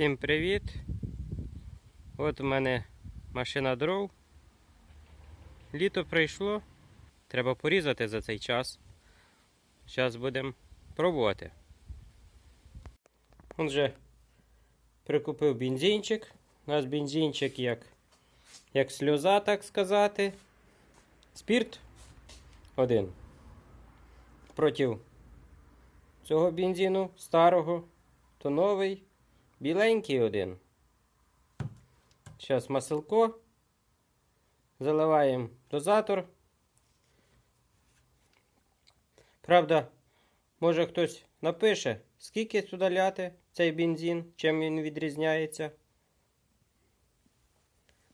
Всім привіт! От у мене машина дров. Літо прийшло. Треба порізати за цей час. Зараз будемо пробувати. Он вже прикупив бензинчик. У нас бензинчик як, як сльоза, так сказати. Спірт один. Проти цього бензину старого, то новий. Біленький один. Зараз маселко. Заливаємо дозатор. Правда, може хтось напише, скільки сюди ляти цей бензин, чим він відрізняється.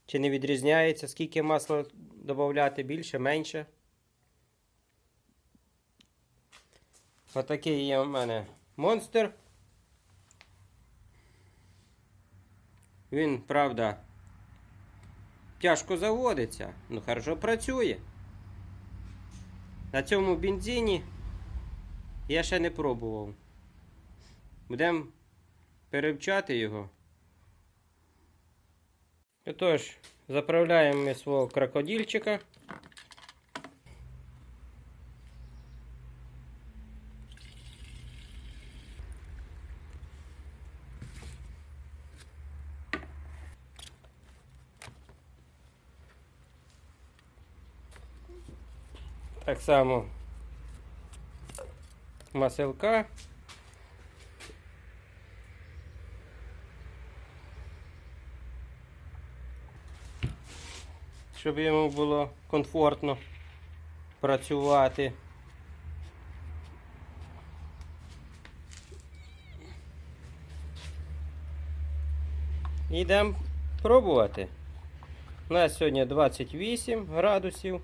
Чи не відрізняється, скільки масла додати більше, менше. Отакий є у мене монстр. Він, правда, тяжко заводиться, ну хорошо працює. На цьому бензині я ще не пробував. Будемо перевчати його. Отож, заправляємо ми свого крокодильчика. Так само маселка. Щоб йому було комфортно працювати. Йдемо пробувати. У нас сьогодні 28 градусів.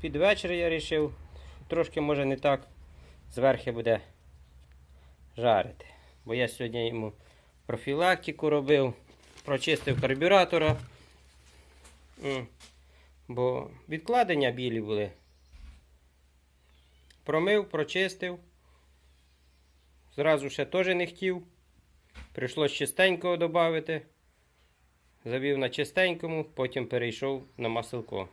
Під вечір я вирішив, трошки може не так зверху буде жарити. Бо я сьогодні йому профілактику робив, прочистив карбюратора. Бо відкладення білі були. Промив, прочистив. Зразу ще теж не хотів. Прийшлось чистенького додати. Завів на чистенькому, потім перейшов на маселко.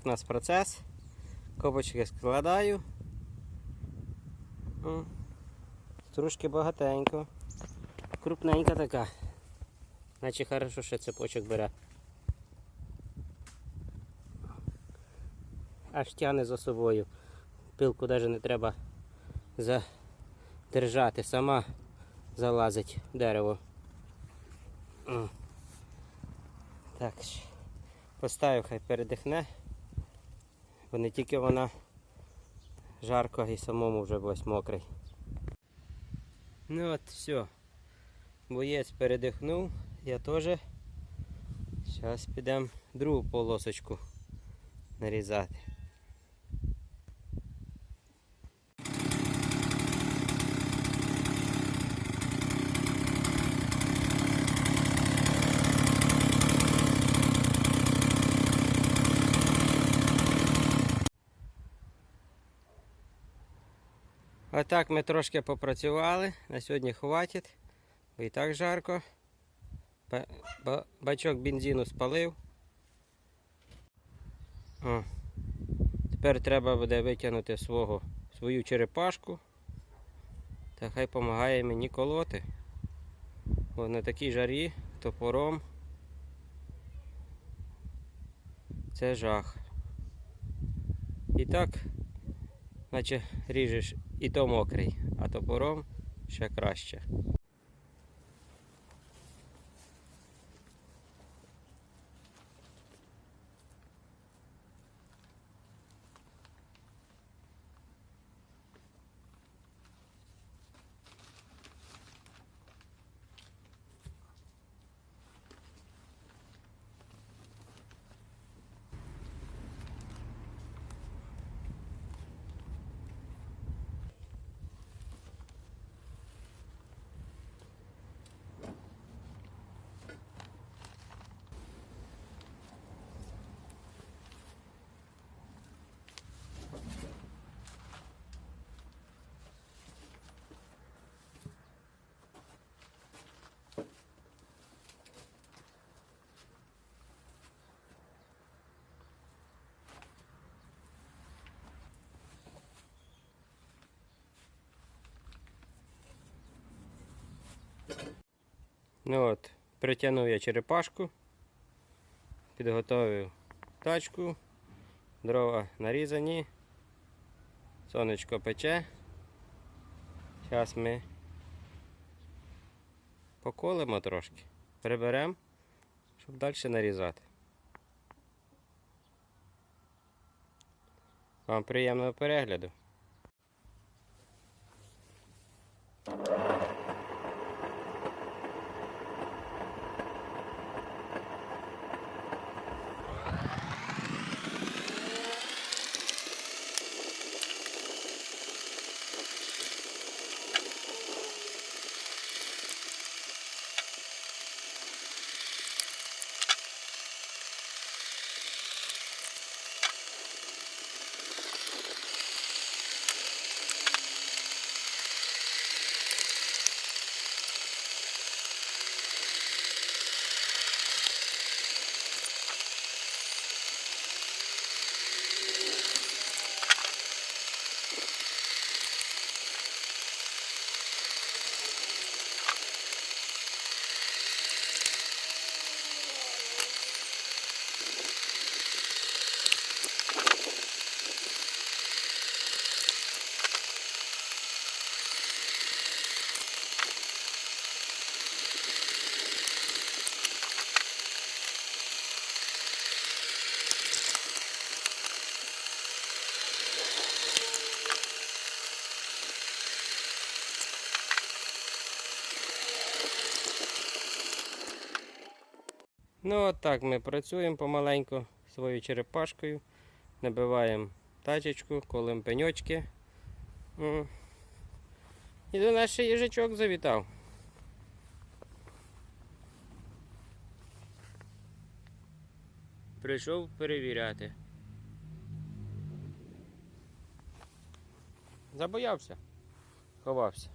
Отак у нас процес. Копочки складаю. Трошки багатенько. Крупненька така. Наче хорошо, що цепочок бере. Аж тяне за собою. Пилку навіть не треба задержати, сама залазить в дерево. Так, поставив, хай передихне. Бо не тільки вона жарко і самому вже весь мокрий. Ну от все. Боєць передихнув, я теж. Зараз підемо другу полосочку нарізати. Отак ми трошки попрацювали. На сьогодні хватить, бо і так жарко. Ба- ба- Бачок бензину спалив. О. Тепер треба буде витягнути свого, свою черепашку. Та хай допомагає мені колоти. Бо на такій жарі топором. Це жах. І так, наче ріжеш і то мокрий, а топором ще краще. Ну от, притягнув я черепашку, підготовив тачку, дрова нарізані, сонечко пече. Зараз ми поколимо трошки, приберемо, щоб далі нарізати. Вам приємного перегляду. Ну от так ми працюємо помаленьку своєю черепашкою. Набиваємо тачечку, колем пеньочки. І до нас ще їжачок завітав. Прийшов перевіряти. Забоявся. Ховався.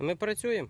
Ми працюємо.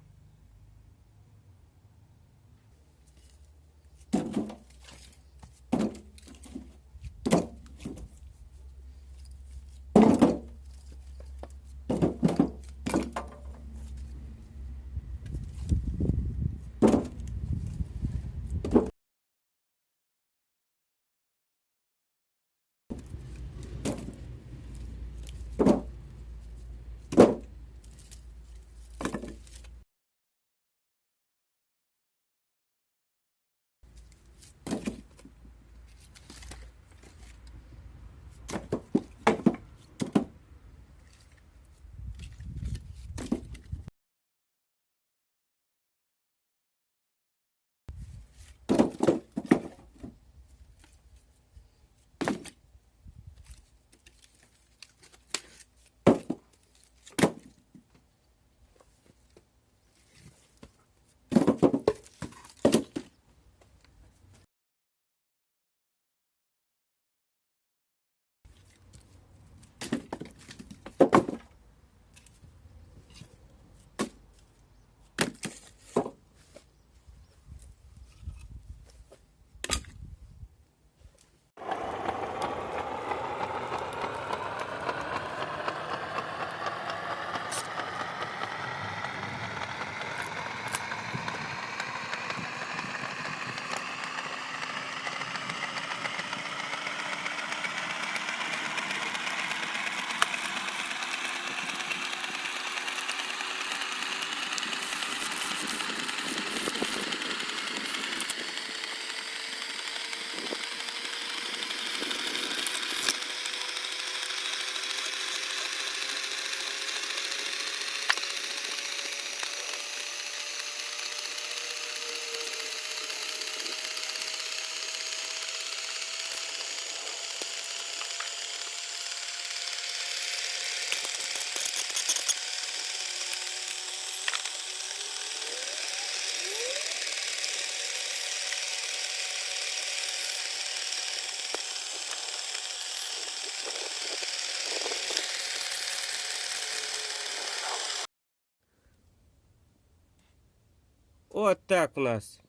От так у нас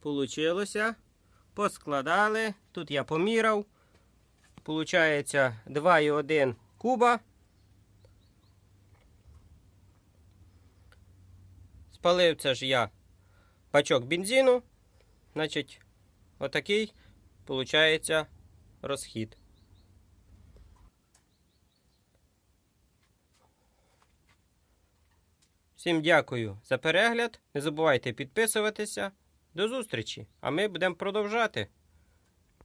получилося. Поскладали. Тут я поміряв. Получається 2,1 куба. Спалив це ж я пачок бензину. Значить, отакий получається розхід. Всім дякую за перегляд. Не забувайте підписуватися. До зустрічі! А ми будемо продовжати.